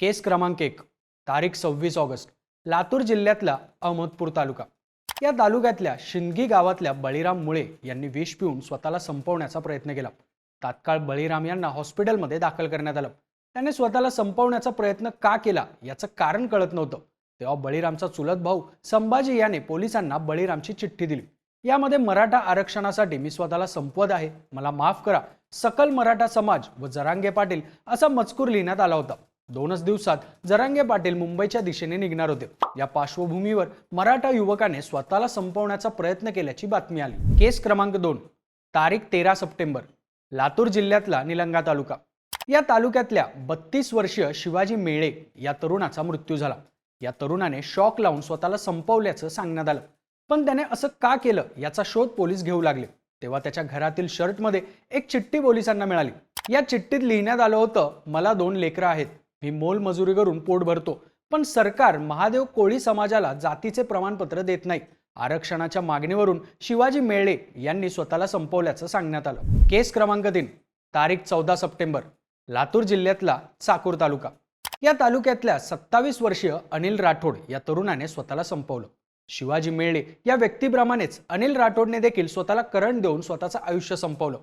केस क्रमांक एक तारीख सव्वीस ऑगस्ट लातूर जिल्ह्यातला अहमदपूर तालुका. या तालुक्यातल्या शिंदगी गावातल्या बळीराम मुळे यांनी विष पिऊन स्वतःला संपवण्याचा प्रयत्न केला. तात्काळ बळीराम यांना हॉस्पिटलमध्ये दाखल करण्यात आलं. त्याने स्वतःला संपवण्याचा प्रयत्न का केला याचं कारण कळत नव्हतं. तेव्हा बळीरामचा चुलत भाऊ संभाजी याने पोलिसांना बळीरामची चिठ्ठी दिली. यामध्ये मराठा आरक्षणासाठी मी स्वतःला संपवत आहे मला माफ करा. सकल मराठा समाज व जरांगे पाटील असा मजकूर लिहिण्यात आला होता. दोनच दिवसात जरांगे पाटील मुंबईच्या दिशेने निघणार होते. या पार्श्वभूमीवर मराठा युवकाने स्वतःला संपवण्याचा प्रयत्न केल्याची बातमी आली. केस क्रमांक दोन तारीख तेरा सप्टेंबर लातूर जिल्ह्यातला निलंगा तालुका. या तालुक्यातल्या बत्तीस वर्षीय शिवाजी मेळे या तरुणाचा मृत्यू झाला. या तरुणाने शॉक लावून स्वतःला संपवल्याचं सांगण्यात आलं. पण त्याने असं का केलं याचा शोध पोलीस घेऊ लागले. तेव्हा त्याच्या घरातील शर्टमध्ये एक चिठ्ठी पोलिसांना मिळाली. या चिठ्ठीत लिहिण्यात आलं होतं मला दोन लेकरं आहेत. मी मोलमजुरी करून पोट भरतो. पण सरकार महादेव कोळी समाजाला जातीचे प्रमाणपत्र देत नाही. आरक्षणाच्या मागणीवरून शिवाजी मेळे यांनी स्वतःला संपवल्याचं सांगण्यात आलं. केस क्रमांक तीन तारीख चौदा सप्टेंबर लातूर जिल्ह्यातला चाकूर तालुका. या तालुक्यातल्या सत्तावीस वर्षीय अनिल राठोड या तरुणाने स्वतःला संपवलं. शिवाजी मेळे या व्यक्तीप्रमाणेच अनिल राठोडने देखील स्वतःला करंट देऊन स्वतःचं आयुष्य संपवलं.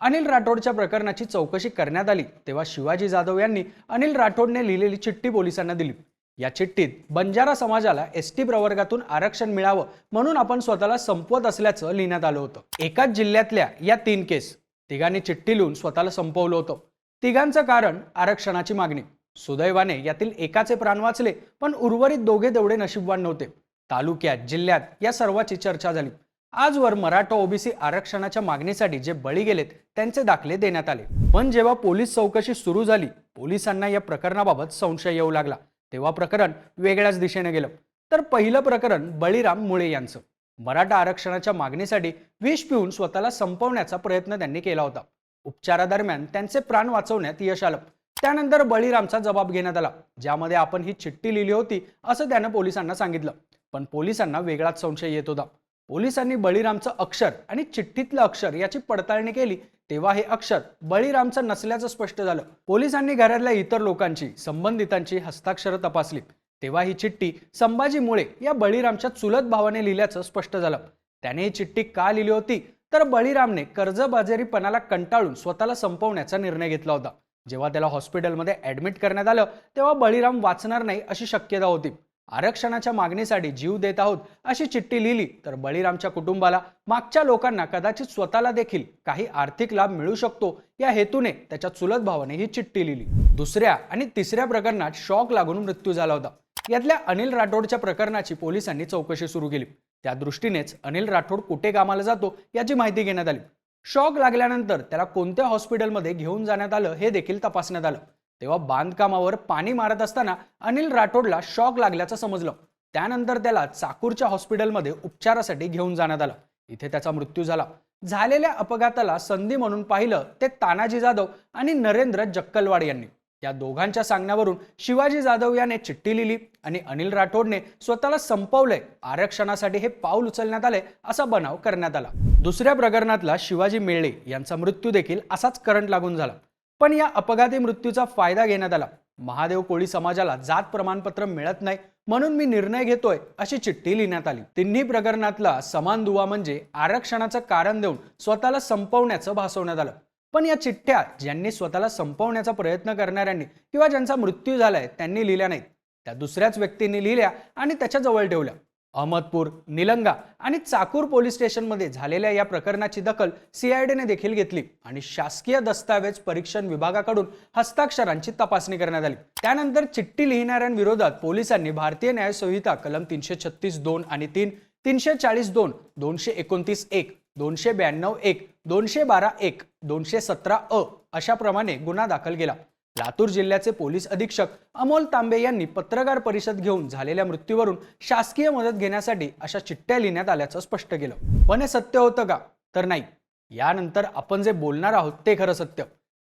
अनिल राठोडच्या प्रकरणाची चौकशी करण्यात आली तेव्हा शिवाजी जाधव यांनी अनिल राठोडने लिहिलेली चिठ्ठी पोलिसांना दिली. या चिठ्ठीत बंजारा समाजाला एस टी प्रवर्गातून आरक्षण मिळावं म्हणून आपण स्वतःला संपवत असल्याचं लिहिण्यात आलं होतं. एकाच जिल्ह्यातल्या या तीन केस तिघांनी चिठ्ठी लिहून स्वतःला संपवलं होतं. तिघांचं कारण आरक्षणाची मागणी. सुदैवाने यातील एकाचे प्राण वाचले पण उर्वरित दोघे तेवढे नशीबवान नव्हते. तालुक्यात जिल्ह्यात या सर्वाची चर्चा झाली. आजवर मराठा ओबीसी आरक्षणाच्या मागणीसाठी जे बळी गेलेत त्यांचे दाखले देण्यात आले. पण जेव्हा पोलीस चौकशी सुरू झाली पोलिसांना या प्रकरणाबाबत संशय येऊ लागला. तेव्हा प्रकरण वेगळ्याच दिशेने गेलं. तर पहिलं प्रकरण बळीराम मुळे यांचं. मराठा आरक्षणाच्या मागणीसाठी विष पिऊन स्वतःला संपवण्याचा प्रयत्न त्यांनी केला होता. उपचारादरम्यान त्यांचे प्राण वाचवण्यात यश आलं. त्यानंतर बळीरामचा जबाब घेण्यात आला ज्यामध्ये आपण ही चिठ्ठी लिहिली होती असं त्यानं पोलिसांना सांगितलं. पण पोलिसांना वेगळाच संशय येत होता. पोलिसांनी बळीरामचं अक्षर आणि चिठ्ठीतलं अक्षर याची पडताळणी केली तेव्हा हे अक्षर बळीरामचं नसल्याचं स्पष्ट झालं. पोलिसांनी घरातल्या इतर लोकांची संबंधितांची हस्ताक्षरं तपासली. तेव्हा ही चिठ्ठी संभाजी मुळे या बळीरामच्या चुलत भावाने लिहिल्याचं स्पष्ट झालं. त्याने ही चिठ्ठी का लिहिली होती? तर बळीरामने कर्जबाजारीपणाला कंटाळून स्वतःला संपवण्याचा निर्णय घेतला होता. जेव्हा त्याला हॉस्पिटलमध्ये ऍडमिट करण्यात आलं तेव्हा बळीराम वाचणार नाही अशी शक्यता होती. आरक्षणाच्या मागणीसाठी जीव देत आहोत अशी चिठ्ठी लिहिली तर बळीरामच्या कुटुंबाला मागच्या लोकांना कदाचित स्वतःला देखील काही आर्थिक लाभ मिळू शकतो या हेतूने त्याच्या चुलत भावाने ही चिठ्ठी लिहिली. दुसऱ्या आणि तिसऱ्या प्रकरणात शॉक लागून मृत्यू झाला होता. यातल्या अनिल राठोडच्या प्रकरणाची पोलिसांनी चौकशी सुरू केली. त्या दृष्टीनेच अनिल राठोड कुठे कामाला जातो याची माहिती घेण्यात आली. शॉक लागल्यानंतर त्याला कोणत्या हॉस्पिटलमध्ये घेऊन जाण्यात आलं हे देखील तपासण्यात आलं. तेव्हा बांधकामावर पाणी मारत असताना अनिल राठोडला शॉक लागल्याचं समजलं. त्यानंतर त्याला चाकूरच्या हॉस्पिटलमध्ये उपचारासाठी घेऊन जाण्यात आलं. इथे त्याचा मृत्यू झाला. झालेल्या अपघाताला संधी म्हणून पाहिलं ते तानाजी जाधव आणि नरेंद्र जक्कलवाड यांनी. या दोघांच्या सांगण्यावरून शिवाजी जाधव याने चिठ्ठी लिहिली आणि अनिल राठोडने स्वतःला संपवलंय आरक्षणासाठी हे पाऊल उचलण्यात आले असा बनाव करण्यात आला. दुसऱ्या प्रकरणातला शिवाजी मेळे यांचा मृत्यू देखील असाच करंट लागून झाला. पण या अपघाती मृत्यूचा फायदा घेण्यात आला. महादेव कोळी समाजाला जात प्रमाणपत्र मिळत नाही म्हणून मी निर्णय घेतोय अशी चिठ्ठी लिहिण्यात आली. तिन्ही प्रकरणातला समान दुवा म्हणजे आरक्षणाचं कारण देऊन स्वतःला संपवण्याचं भासवण्यात आलं. पण या चिठ्ठ्या ज्यांनी स्वतःला संपवण्याचा प्रयत्न करणाऱ्यांनी किंवा ज्यांचा मृत्यू झालाय त्यांनी लिहिल्या नाहीत. त्या दुसऱ्याच व्यक्तींनी लिहिल्या आणि त्याच्याजवळ ठेवल्या. अहमदपूर निलंगा आणि चाकूर पोलीस स्टेशनमध्ये झालेल्या या प्रकरणाची दखल सीआयडीने देखील घेतली आणि शासकीय दस्तावेज परीक्षण विभागाकडून हस्ताक्षरांची तपासणी करण्यात आली. त्यानंतर चिठ्ठी लिहिणाऱ्यांविरोधात पोलिसांनी भारतीय न्याय संहिता कलम तीनशे छत्तीस दोन आणि तीन तीनशे चाळीस दोन दोनशे एकोणतीस एक दोनशे ब्याण्णव एक दोनशे बारा एक दोनशे सतरा अ अशाप्रमाणे गुन्हा दाखल केला. लातूर जिल्ह्याचे पोलीस अधीक्षक अमोल तांबे यांनी पत्रकार परिषद घेऊन झालेल्या मृत्यूवरून शासकीय मदत घेण्यासाठी अशा चिठ्ठ्या लिहिण्यात आल्याचं स्पष्ट केलं. पण हे सत्य होतं का? तर नाही. यानंतर आपण जे बोलणार आहोत ते खरं सत्य.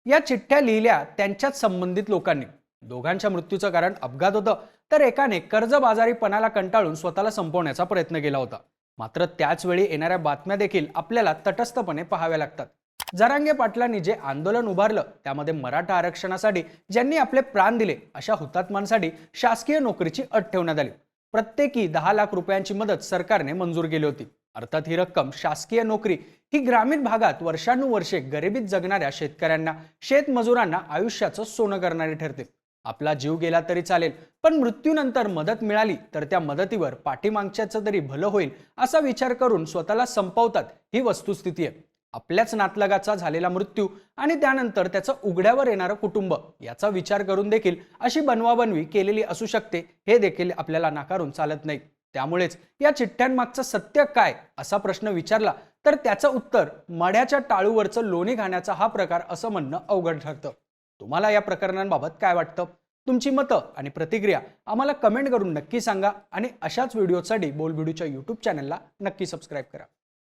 या चिठ्ठ्या लिहिल्या त्यांच्याच संबंधित लोकांनी. दोघांच्या मृत्यूचं कारण अपघात होतं तर एकाने कर्जबाजारीपणाला कंटाळून स्वतःला संपवण्याचा प्रयत्न केला होता. मात्र त्याच वेळी येणाऱ्या बातम्या देखील आपल्याला तटस्थपणे पाहाव्या लागतात. जरांगे पाटलांनी जे आंदोलन उभारलं त्यामध्ये मराठा आरक्षणासाठी ज्यांनी आपले प्राण दिले अशा हुतात्मांसाठी शासकीय नोकरीची अट ठेवण्यात आली. प्रत्येकी दहा लाख रुपयांची मदत सरकारने मंजूर केली होती. अर्थात ही रक्कम शासकीय नोकरी ही ग्रामीण भागात वर्षानुवर्षे गरिबीत जगणाऱ्या शेतकऱ्यांना शेतमजुरांना आयुष्याचं सोनं करणारी ठरते. आपला जीव गेला तरी चालेल पण मृत्यूनंतर मदत मिळाली तर त्या मदतीवर पाठीमागच्याचं तरी भलं होईल असा विचार करून स्वतःला संपवतात ही वस्तुस्थिती आहे. आपल्याच नातलगाचा झालेला मृत्यू आणि त्यानंतर त्याचं उघड्यावर येणारं कुटुंब याचा विचार करून देखील अशी बनवाबनवी केलेली असू शकते हे देखील आपल्याला नाकारून चालत नाही. त्यामुळेच या चिठ्ठ्यांमागचं सत्य काय असा प्रश्न विचारला तर त्याचं उत्तर मढ्याच्या टाळूवरचं लोणी घाण्याचा हा प्रकार असं म्हणणं अवघड ठरतं. तुम्हाला या प्रकरणांबाबत काय वाटतं? तुमची मतं आणि प्रतिक्रिया आम्हाला कमेंट करून नक्की सांगा आणि अशाच व्हिडिओसाठी बोलबिडूच्या यूट्यूब चॅनलला नक्की सबस्क्राईब करा.